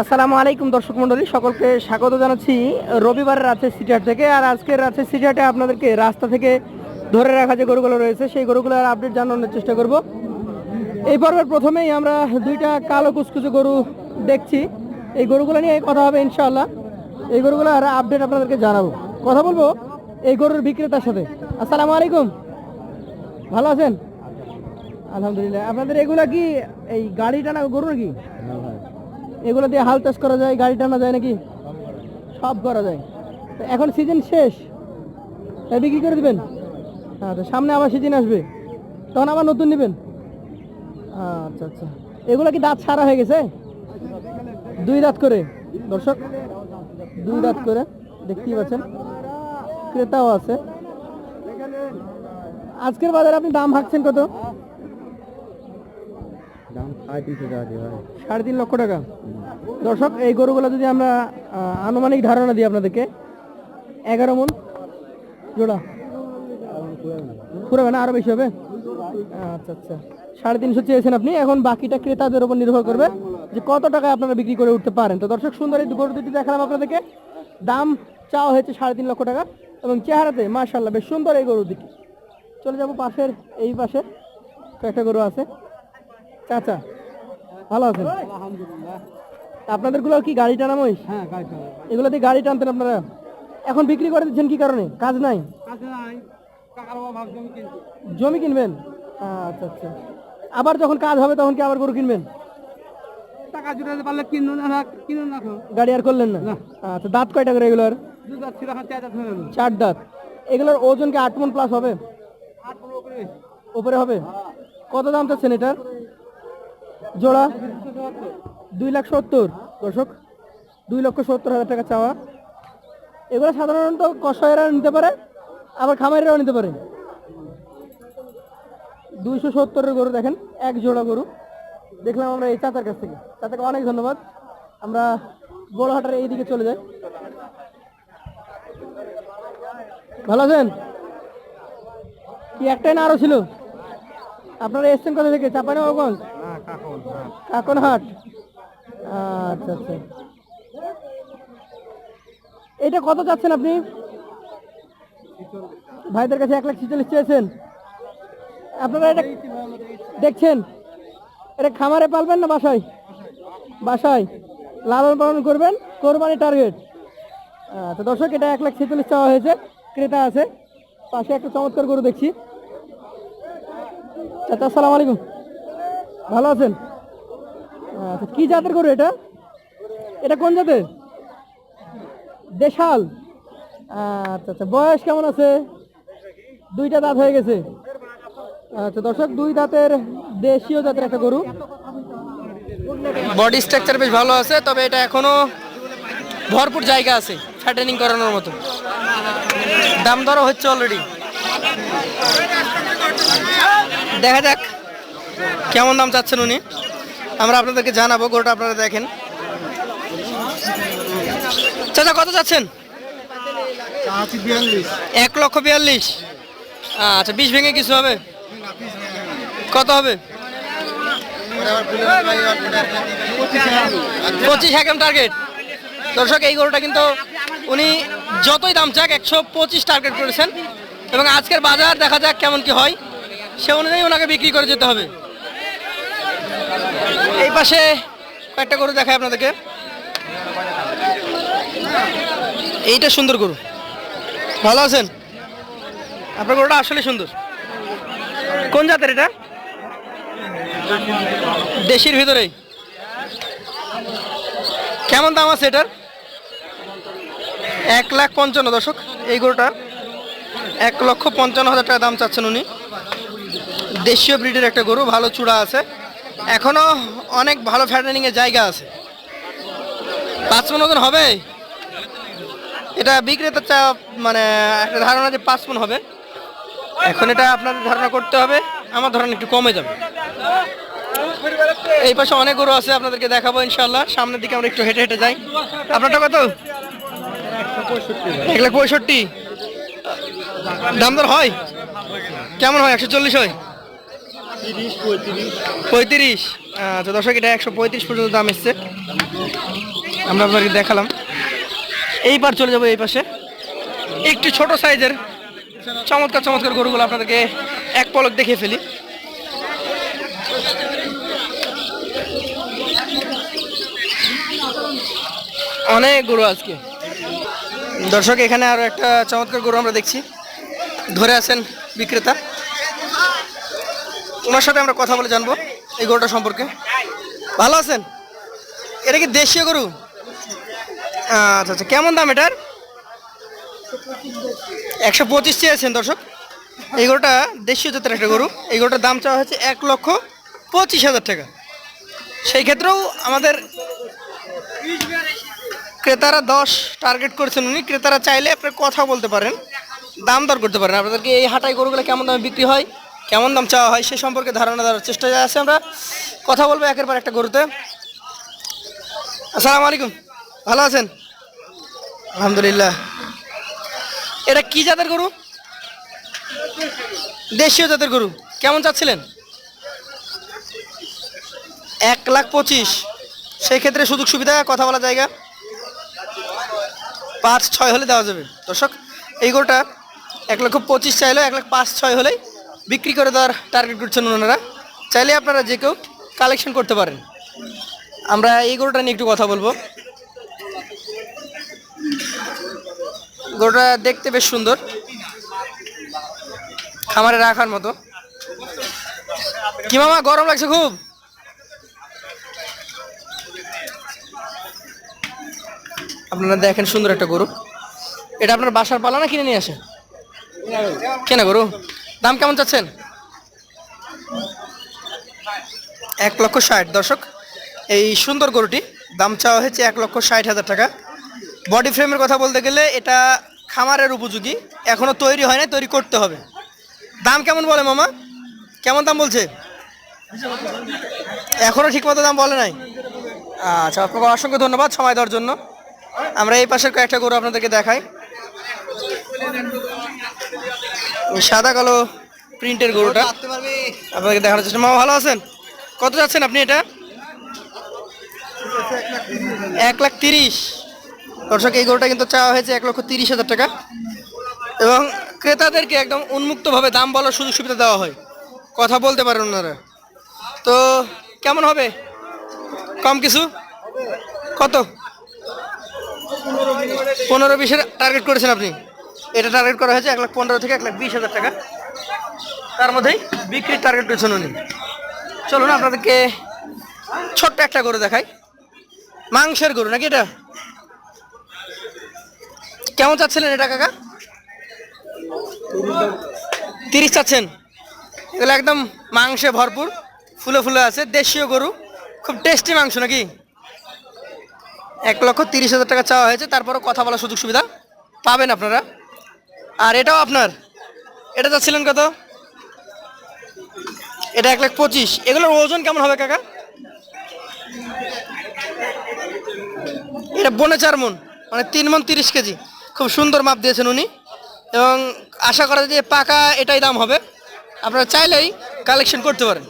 আসসালামু আলাইকুম দর্শক মণ্ডলী, সকলকে স্বাগত জানাচ্ছি। রবিবারের রাতে সিটিহাট থেকে, আর আজকের রাতে সিটিহাটে আপনাদেরকে রাস্তা থেকে ধরে রাখা যে গরুগুলো রয়েছে, সেই গরুগুলোর আপডেট জানানোর চেষ্টা করব। এই পর্বের প্রথমেই আমরা দুইটা কালো কুচকুচে গরু দেখছি। এই গরুগুলো নিয়ে কথা হবে ইনশাআল্লাহ। এই গরুগুলোর আপডেট আপনাদেরকে জানাব। কথা বলব এই গরুর বিক্রেতার সাথে। আসসালামু আলাইকুম। ভালো আছেন? আলহামদুলিল্লাহ। আপনাদের এগুলা কি এই গাড়ি টানা গরু নাকি এগুলো দিয়ে হাল চাষ করা যায়, গাড়ি টানা যায় নাকি? সব করা যায়। তো এখন সিজন শেষ। তাই বিক্রি করে দিবেন? আচ্ছা সামনে আবার সিজন আসবে। তখন আবার নতুন নেবেন? আচ্ছা আচ্ছা। এগুলো কি দাঁত সারা হয়ে গেছে? দুই দাঁত করে। দর্শক, দুই দাঁত করে, দেখতেই পাচ্ছেন। ক্রেতাও আছে। আজকের বাজারে আপনি দাম হাঁকছেন কত? ভাই সাড়ে তিন লক্ষ টাকা। দর্শক, এই গরুগুলো যদি আমরা আনুমানিক ধারণা দিই আপনাদেরকে, এগারো মন জোড়া। পুরো না? আরও বেশি হবে? আচ্ছা আচ্ছা। সাড়ে তিনশো চেয়েছেন আপনি। এখন বাকিটা ক্রেতাদের উপর নির্ভর করবে যে কত টাকায় আপনারা বিক্রি করে উঠতে পারেন। তো দর্শক, সুন্দর এই গরু দুটি দেখালাম আপনাদেরকে। দাম চাওয়া হয়েছে সাড়ে তিন লক্ষ টাকা এবং চেহারাতে মার্শাল্লাহ বেশ সুন্দর এই গরু দুটি। চলে যাব পাশের, এই পাশে কয়েকটা গরু আছে। চাচা ভালো আছেন? আপনাদেরগুলো কি গাড়ি টানা মহিষ? হ্যাঁ গাড়ি এগুলো দিয়ে গাড়ি টানতেন আপনারা? এখন বিক্রি করে দিচ্ছেন কি কারণে? কাজ নাই? কাছে নাই জমি কিনবেন? আচ্ছা আচ্ছা। আবার যখন কাজ হবে তখন কি আবার গরু কিনবেন? টাকা জুড়াতে পারলে কিনুন না কিনুন না গাড়ি আর করলেন না? আচ্ছা দাঁত কয়টা করে এগুলোর? চার দাঁত হয়ে এগুলোর ওজন কি আট মন প্লাস হবে? উপরে। হবে? কত দাম চাচ্ছেন এটার জোড়া? দুই লাখ সত্তর। দর্শক, দুই লক্ষ সত্তর হাজার টাকা চাওয়া। এগুলো সাধারণত কষায়েরা নিতে পারে, আবার খামারিরাও নিতে পারে। দুইশো সত্তরের গরু দেখেন, এক জোড়া গরু। দেখলাম আমরা এই চাচার কাছ থেকে। চাচাকে অনেক ধন্যবাদ। আমরা বড়হাটার এই দিকে চলে যাই। ভালো আছেন? কি একটাই না আরও ছিল? আপনারা এসছেন কোথা থেকে? চাপানি বাবুগঞ্জ কাকন কাকনহাট আচ্ছা আচ্ছা। এটা কত চাচ্ছেন আপনি? ভাইদের কাছে এক লাখ ছিচল্লিশ চেয়েছেন। আপনারা এটা দেখছেন? এটা খামারে পালবেন না বাসায়? বাসায়। লালন পালন করবেন, কোরবানি টার্গেট। আচ্ছা দর্শক, এটা এক লাখ ছেচল্লিশ চাওয়া হয়েছে। ক্রেতা আছে। পাশে একটা চমৎকার গরু দেখছি। চাচা আসসালামু আলাইকুম। ভালো আছেন? আচ্ছা কি জাতের গরু এটা? এটা কোন জাতের? দেশাল। আচ্ছা আচ্ছা বয়স কেমন আছে? দুইটা দাঁত হয়ে গেছে। আচ্ছা দর্শক, দুই দাঁতের দেশীয় জাতের একটা গরু। বডি স্ট্রাকচার বেশ ভালো আছে, তবে এটা এখনও ভরপুর জায়গা আছে ফ্যাটেনিং করানোর মতো। দাম দরও হচ্ছে অলরেডি দেখা যাক। কেমন দাম চাচ্ছেন উনি? আমরা আপনাদেরকে জানাব, গরুটা আপনারা দেখেন। চাচা, কত চাচ্ছেন? এক লক্ষ বিয়াল্লিশ। আচ্ছা বিশ ভেঙে কিছু হবে? কত হবে? পঁচিশ একদম টার্গেট দর্শক, এই গরুটা কিন্তু উনি যতই দাম চাক, একশো পঁচিশ টার্গেট করেছেন। এবং আজকের বাজার দেখা যাক কেমন কি হয়। সে অনুযায়ী ওনাকে বিক্রি করে যেতে হবে। পাশে কয়েকটা গরু দেখায় আপনাদেরকে। এইটা সুন্দর গরু। ভালো আছেন? আপনার গরুটা আসলে সুন্দর। কোন জাতের এটা? দেশির ভিতরেই। কেমন দাম আছে এটার? এক লাখ পঞ্চান্ন দশক এই গরুটা। এক লক্ষ পঞ্চান্ন হাজার টাকা দাম চাচ্ছেন উনি। দেশীয় ব্রিডের একটা গরু, ভালো চূড়া আছে। এখনও অনেক ভালো ফ্যাটানিং এর জায়গা আছে। পাঁচ মন ওজন হবে? এটা বিক্রেতার মানে একটা ধারণা যে পাঁচ মন হবে। এখন এটা আপনাদের ধারণা করতে হবে, আমার ধারণা একটু কমে যাবে। এই পাশে অনেক গরু আছে, আপনাদেরকে দেখাবো ইনশাল্লাহ সামনের দিকে আমরা একটু হেঁটে হেঁটে যাই। আপনারটা কত? এক লাখ পঁয়ষট্টি। দাম দর হয়? কেমন হয়? একশো চল্লিশ হয়? পঁয়ত্রিশ। পঁয়ত্রিশ। আচ্ছা দর্শক এটা একশো পঁয়ত্রিশ পর্যন্ত দাম এসছে। আমরা আপনাকে দেখালাম। এই পার চলে যাব এই পাশে। একটু ছোট সাইজের চমৎকার চমৎকার গরুগুলো আপনাদেরকে এক পলক দেখে ফেলি। অনেক গরু আজকে। দর্শক এখানে আরও একটা চমৎকার গরু আমরা দেখছি। ধরে আছেন বিক্রেতা। ওনার সাথে আমরা কথা বলে জানব এই গরুটা সম্পর্কে। ভালো আছেন? এটা কি দেশীয় গরু? আচ্ছা আচ্ছা কেমন দাম এটার? একশো পঁচিশ চেয়েছেন দর্শক। এই গরুটা দেশীয় জাতের একটা গরু। এই গরুটার দাম চাওয়া হচ্ছে এক লক্ষ পঁচিশ হাজার টাকা। সেই ক্ষেত্রেও আমাদের ক্রেতারা দশ টার্গেট করেছেন উনি। ক্রেতারা চাইলে আপনি কথা বলতে পারেন, দাম দর করতে পারেন। আপনাদেরকে এই হাটাই গরুগুলো কেমন দামে বিক্রি হয়? কেমন দাম চাওয়া হয় সে সম্পর্কে ধারণা দেওয়ার চেষ্টায় আছে আমরা। কথা বলব একের পর একটা গরুতে। আসসালামু আলাইকুম। ভালো আছেন? আলহামদুলিল্লাহ। এটা কি জাতের গরু? দেশীয় জাতের গরু। কেমন চাচ্ছিলেন? এক লাখ পঁচিশ। সেই ক্ষেত্রে সুযোগ সুবিধা, কথা বলা জায়গা। পাঁচ ছয় হলে দেওয়া যাবে। দর্শক, এই গরুটা এক লক্ষ পঁচিশ চাইলে এক লাখ পাঁচ ছয় হলেই বিক্রি করে দেওয়ার টার্গেট করছেন ওনারা, চাইলে আপনারা যে কেউ কালেকশন করতে পারেন। আমরা এই গরুটা নিয়ে একটু কথা বলব। গরুটা দেখতে বেশ সুন্দর। খামারে রাখার মতো। কি মামা, গরম লাগছে খুব? আপনারা দেখেন সুন্দর একটা গরু। এটা আপনার বাসার পালা না কিনে নিয়ে আসে কেনা গরু? দাম কেমন চাচ্ছেন? এক লক্ষ ষাট। দর্শক, এই সুন্দর গরুটি দাম চাওয়া হয়েছে এক লক্ষ ষাট হাজার টাকা। বডি ফ্রেমের কথা বলতে গেলে এটা খামারের উপযোগী। এখনও তৈরি হয় না তৈরি করতে হবে। দাম কেমন বলে মামা? কেমন দাম বলছে? এখনও ঠিকমতো দাম বলে নাই। আচ্ছা আপনাকে অসংখ্য ধন্যবাদ সময় দেওয়ার জন্য। আমরা এই পাশের কয়েকটা গরু আপনাদেরকে দেখাই। সাদা কালো প্রিন্টের গরুটা। আপনাকে দেখানোর চেষ্টা মামা ভালো আছেন? কত যাচ্ছেন আপনি এটা? এক লাখ তিরিশ। দর্শক এই গরুটা কিন্তু চাওয়া হয়েছে এক লক্ষ তিরিশ হাজার টাকা। এবং ক্রেতাদেরকে একদম উন্মুক্তভাবে দাম বলার সুযোগ সুবিধা দেওয়া হয়। কথা বলতে পারেন ওনারা। তো কেমন হবে? কম কিছু? কত? পনেরো বিশের টার্গেট করেছেন আপনি। এটা টার্গেট করা হয়েছে এক লাখ পনেরো থেকে এক লাখ বিশ হাজার টাকা। তার মধ্যেই বিক্রির টার্গেট করেছেন উনি। চলুন আপনাদেরকে ছোট্ট একটা গরু দেখাই। মাংসের গরু, নাকি এটা? কেমন চাচ্ছিলেন এটা, কাকা? তিরিশ চাচ্ছেন। এগুলো একদম মাংসে ভরপুর, ফুলে ফুলে আছে, দেশীয় গরু। খুব টেস্টি মাংস, নাকি? এক লক্ষ তিরিশ হাজার টাকা চাওয়া হয়েছে, তারপরও কথা বলার সুযোগ সুবিধা পাবেন আপনারা। আর এটাও আপনার? এটা চাচ্ছিলেন কত? এটা এক লাখ পঁচিশ। এগুলোর ওজন কেমন হবে কাকা? এটা বনে চার মন মানে তিন মন তিরিশ কেজি। খুব সুন্দর মাপ দিয়েছেন উনি। এবং আশা করা যে পাকা এটাই দাম হবে। আপনারা চাইলেই কালেকশন করতে পারেন।